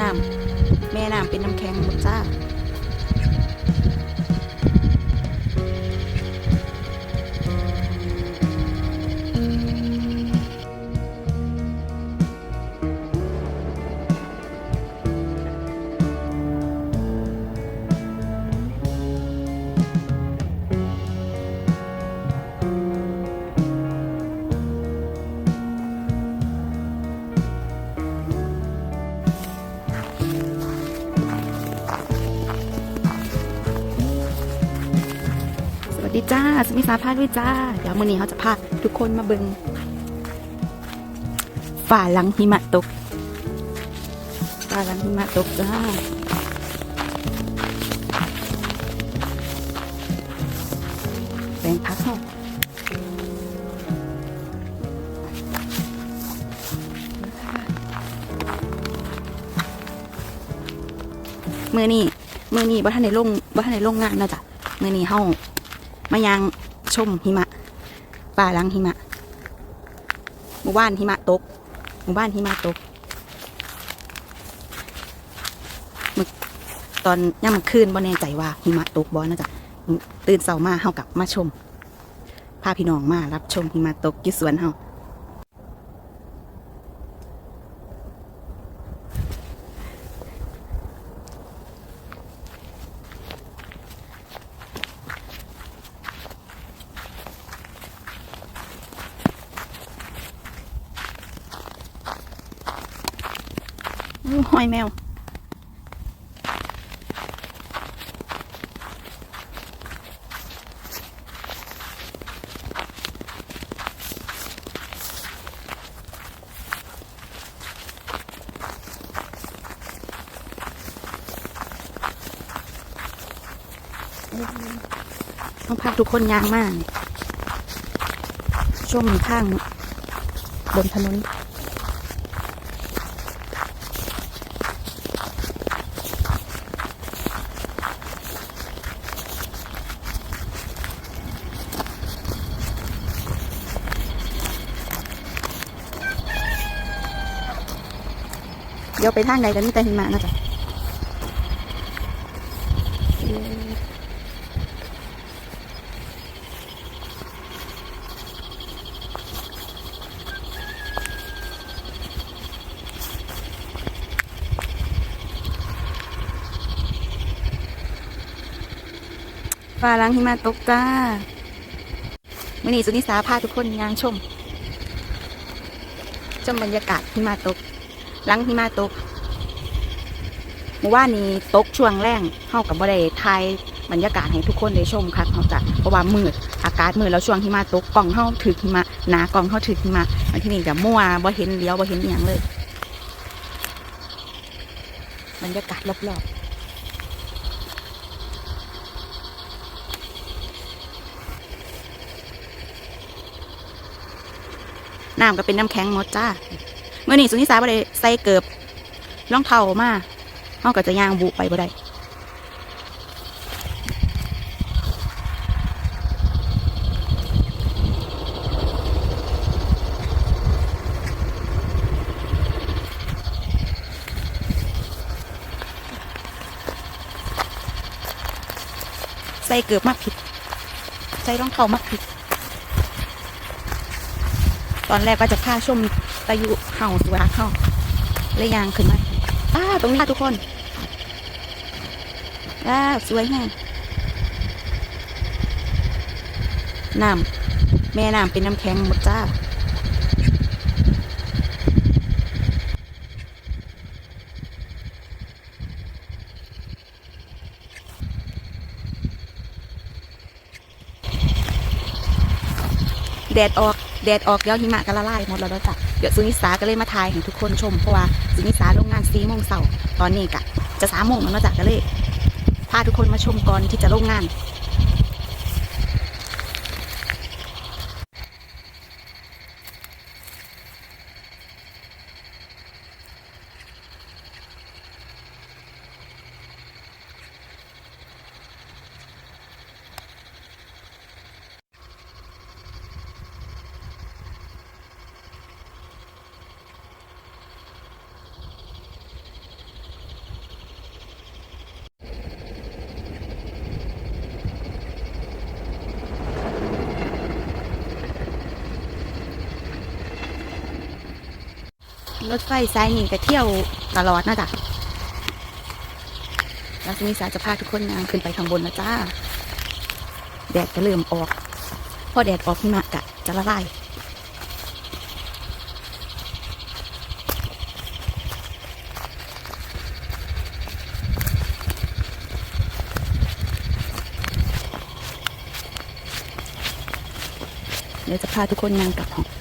น้ำแม่น้ำเป็นน้ำแข็งหมดจ้า ดีจ้าสมิสาพาด้วยจ้า เดี๋ยวมื้อนี้เขาจะพาทุกคนมาเบิงฝ่าหลังหิมะตกฝ่าหลังหิมะตกจ้าแปลงพักเนาะมือนี่มือนี่บ่ทันในลงบ่ทันในลงงานนะจ้ะเมื่อนี่เฮา มายังชมหิมะป่าลังหิมะหมู่บ้านหิมะตกหมู่บ้านหิมะตกมึกตอนย่ำคืนบ่แน่ใจว่าหิมะตกบ่นะจ๊ะตื่นเช้ามาเฮากลับมาชมพาพี่น้องมารับชมหิมะตกอยู่สวนเฮา หอยแมว ต้องพาทุกคนยางมากช่วงข้างบนถนน เดี๋ยวไปทางใดกันนี่แต่หิมะนะจ๊ะฟ้าลังหิมะตกจ้ามื่อนี้สุนิสาพาทุกคนยางชม ชมบรรยากาศหิมะตก หลังหิมะตกเมื่อวานนี้ตกช่วงแรงเข้ากับบ่ได้ทายบรรยากาศให้ทุกคนได้ชมครับเขาจะเพราะว่ามืดอากาศมืดแล้วช่วงหิมะตกกล่องเข้าถือหิมะหนากล่องเข้าถือหิมะอันที่นี่กับมั่วบ่เห็นเลี้ยวบ่เห็นอย่างเลย บรรยากาศรอบๆน้ำก็เป็นน้ำแข็งหมดจ้า มื่อนี้สุนิสาบ่ได้ใส่เกือบรองเท้ามาเฮาก็จะย่างบุไปบ่ได้ใส่เกือบมากผิด ใส่รองเท้ามากผิด ตอนแรกก็จะพาชมตะยุเห่าสวยเห่าเลยยางขึ้นมาอ้าตรงนี้ทุกคนอ้าสวยแฮงน้ำแม่น้ำเป็นน้ำแข็งหมดจ้าแดดออก แดดออกเดี๋ยวหิมะก็ละลายหมดแล้วจ้ะเดี๋ยวสุนิสาก็เลยมาทายให้ทุกคนชมเพราะว่าสุนิสาลงงานซีโมงเสาร์ตอนนี้กะจะสามโมงแล้วนะจ้ะก็เลยพาทุกคนมาชมก่อนที่จะลงงาน รถไฟสายนี้ก็เที่ยวตลอดนะจ๊ะแล้วทีนี้สายจะพาทุกคนยางขึ้นไปข้างบนนะจ้า แดดก็เริ่มออก พอแดดออกหิมะกะจะละลายเดี๋ยวจะพาทุกคนยางกลับห้อง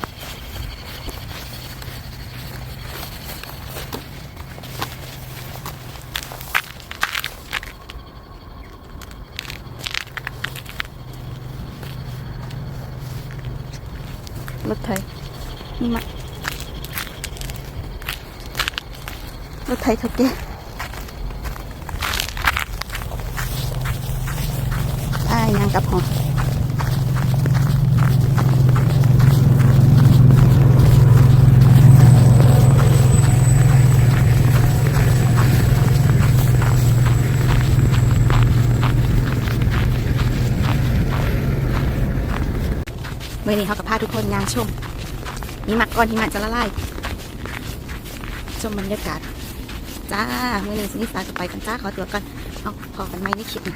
બથાઈ બથાઈ થતી આ અહીંયા કાપો มื่อนี้เขากับพาทุกคนยางชมนี่มะก่อนหิมะจะละลายชมบรรยากาศจ้าเมื่อนี้สินิสาจะไปกันจ้าขอตัวก่อนเอาพอกันไหมในคลิปนะ